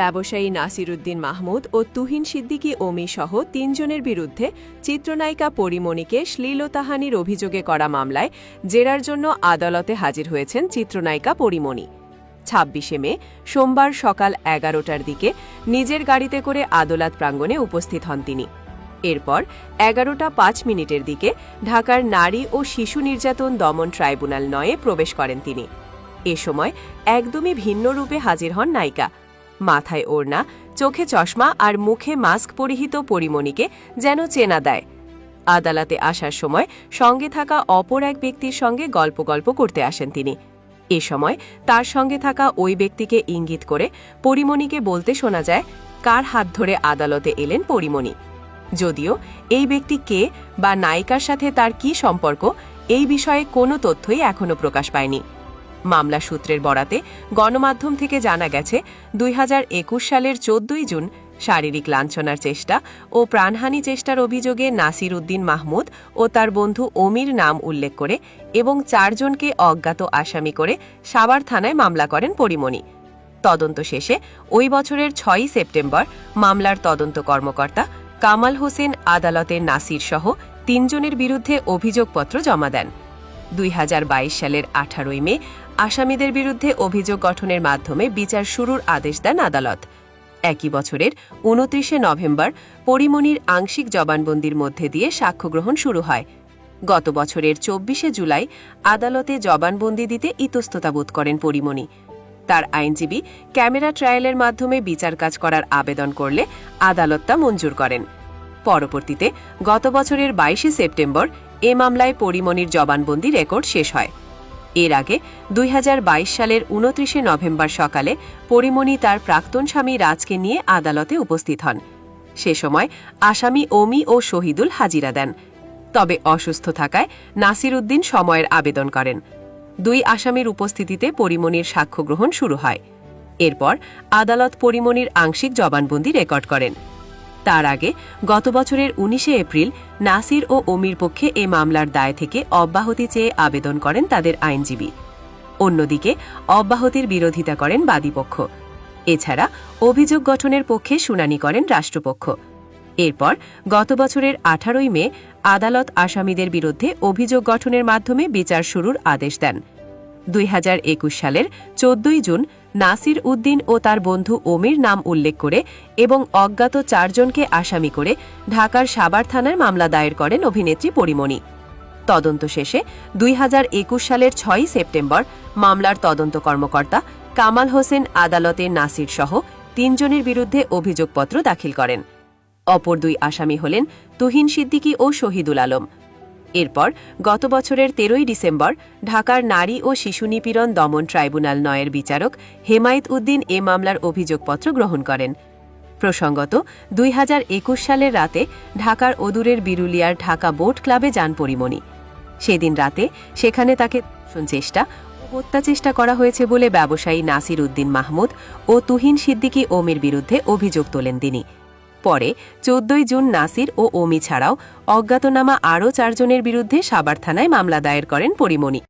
ব্যবসায়ী নাসিরুদ্দিন মাহমুদ ও তুহিন সিদ্দিকী ওমি সহ তিনজনের বিরুদ্ধে চিত্রনায়িকা পরিমণিকে শ্লীলতাহানির অভিযোগে করা মামলায় জেরার জন্য আদালতে হাজির হয়েছেন চিত্রনায়িকা পরিমণি। ছাব্বিশে মে, সোমবার সকাল এগারোটার দিকে নিজের গাড়িতে করে আদালত প্রাঙ্গণে উপস্থিত হন তিনি। এরপর এগারোটা পাঁচ মিনিটের দিকে ঢাকার নারী ও শিশু নির্যাতন দমন ট্রাইব্যুনাল নয়ে প্রবেশ করেন তিনি। এ সময় একদমই ভিন্ন রূপে হাজির হন নায়িকা। মাথায় ওড়না, চোখে চশমা আর মুখে মাস্ক পরিহিত পরিমণিকে যেন চেনা দেয়। আদালতে আসার সময় সঙ্গে থাকা অপর এক ব্যক্তির সঙ্গে গল্প গল্প করতে আসেন তিনি। এ সময় তার সঙ্গে থাকা ওই ব্যক্তিকে ইঙ্গিত করে পরিমণিকে বলতে শোনা যায়, কার হাত ধরে আদালতে এলেন পরিমণি? যদিও এই ব্যক্তি কে বা নায়িকার সাথে তার কি সম্পর্ক, এই বিষয়ে কোনো তথ্যই এখনও প্রকাশ পায়নি। মামলা সূত্রের বরাতে গণমাধ্যম থেকে জানা গেছে, দুই হাজার একুশ সালের চোদ্দই জুন শারীরিক লাঞ্ছনার চেষ্টা ও প্রাণহানি চেষ্টার অভিযোগে নাসির উদ্দিন মাহমুদ ও তার বন্ধু অমির নাম উল্লেখ করে এবং চারজনকে অজ্ঞাত আসামি করে সাবার থানায় মামলা করেন পরিমণি। তদন্ত শেষে ওই বছরের ছয়ই সেপ্টেম্বর মামলার তদন্ত কর্মকর্তা কামাল হোসেন আদালতে নাসির সহ তিনজনের বিরুদ্ধে অভিযোগপত্র জমা দেন। দুই হাজার বাইশ সালের আঠারোই মে আসামিদের বিরুদ্ধে অভিযোগ গঠনের মাধ্যমে বিচার শুরুর আদেশ দেন আদালত। একই বছরের উনত্রিশে নভেম্বর পরিমণির আংশিক জবানবন্দির মধ্যে দিয়ে সাক্ষ্য গ্রহণ শুরু হয়। গত বছরের চব্বিশে জুলাই আদালতে জবানবন্দি দিতে ইতস্ততা বোধ করেন পরিমণি তার আইনজীবী ক্যামেরা ট্রায়ালের মাধ্যমে বিচার কাজ করার আবেদন করলে আদালত তা মঞ্জুর করেন। পরবর্তীতে গত বছরের বাইশে সেপ্টেম্বর এ মামলায় পরিমণির জবানবন্দি রেকর্ড শেষ হয়। এর আগে দুই হাজার বাইশ সালের উনত্রিশে নভেম্বর সকালে পরিমণি তার প্রাক্তন স্বামী রাজকে নিয়ে আদালতে উপস্থিত হন। সে সময় আসামি ওমি ও শহীদুল হাজিরা দেন। তবে অসুস্থ থাকায় নাসির উদ্দিন সময়ের আবেদন করেন। দুই আসামির উপস্থিতিতে পরিমণির সাক্ষ্য গ্রহণ শুরু হয়। এরপর আদালত পরিমণির আংশিক জবানবন্দি রেকর্ড করেন। তার আগে গত বছরের উনিশে এপ্রিল নাসির ও অমির পক্ষে এ মামলার দায় থেকে অব্যাহতি চেয়ে আবেদন করেন তাদের আইনজীবী। অন্যদিকে অব্যাহতির বিরোধিতা করেন বাদীপক্ষ। এছাড়া অভিযোগ গঠনের পক্ষে শুনানি করেন রাষ্ট্রপক্ষ। এরপর গত বছরের আঠারোই মে আদালত আসামিদের বিরুদ্ধে অভিযোগ গঠনের মাধ্যমে বিচার শুরুর আদেশ দেন। দুই হাজার একুশ সালের চোদ্দই জুন নাসির উদ্দিন ও তার বন্ধু ওমির নাম উল্লেখ করে এবং অজ্ঞাত চারজনকে আসামি করে ঢাকার সাবার থানার মামলা দায়ের করেন অভিনেত্রী পরিমণি। তদন্ত শেষে দুই হাজার একুশ সালের ছয়ই সেপ্টেম্বর মামলার তদন্ত কর্মকর্তা কামাল হোসেন, আদালতে নাসির সহ তিনজনের বিরুদ্ধে অভিযোগপত্র দাখিল করেন। অপর দুই আসামি হলেন তুহিন সিদ্দিকী ও শহীদুল আলম। এরপর গত বছরের তেরোই ডিসেম্বর, ঢাকার নারী ও শিশু নিপীড়ন দমন ট্রাইব্যুনাল নয়ের বিচারক হেমায়েত উদ্দিন এ মামলার অভিযোগপত্র গ্রহণ করেন। প্রসঙ্গত, দুই হাজার একুশ সালের রাতে ঢাকার অদূরের বিরুলিয়ার ঢাকা বোট ক্লাবে যান পরিমণি। সেদিন রাতে সেখানে তাকে চেষ্টা হত্যা চেষ্টা করা হয়েছে বলে ব্যবসায়ী নাসির উদ্দিন মাহমুদ ও তুহিন সিদ্দিকী ওমের বিরুদ্ধে অভিযোগ তোলেন তিনি। পরে চোদ্দই জুন নাসির ও ওমি ছাড়াও অজ্ঞাতনামা আরও চারজনের বিরুদ্ধে সাবার থানায় মামলা দায়ের করেন পরিমণি।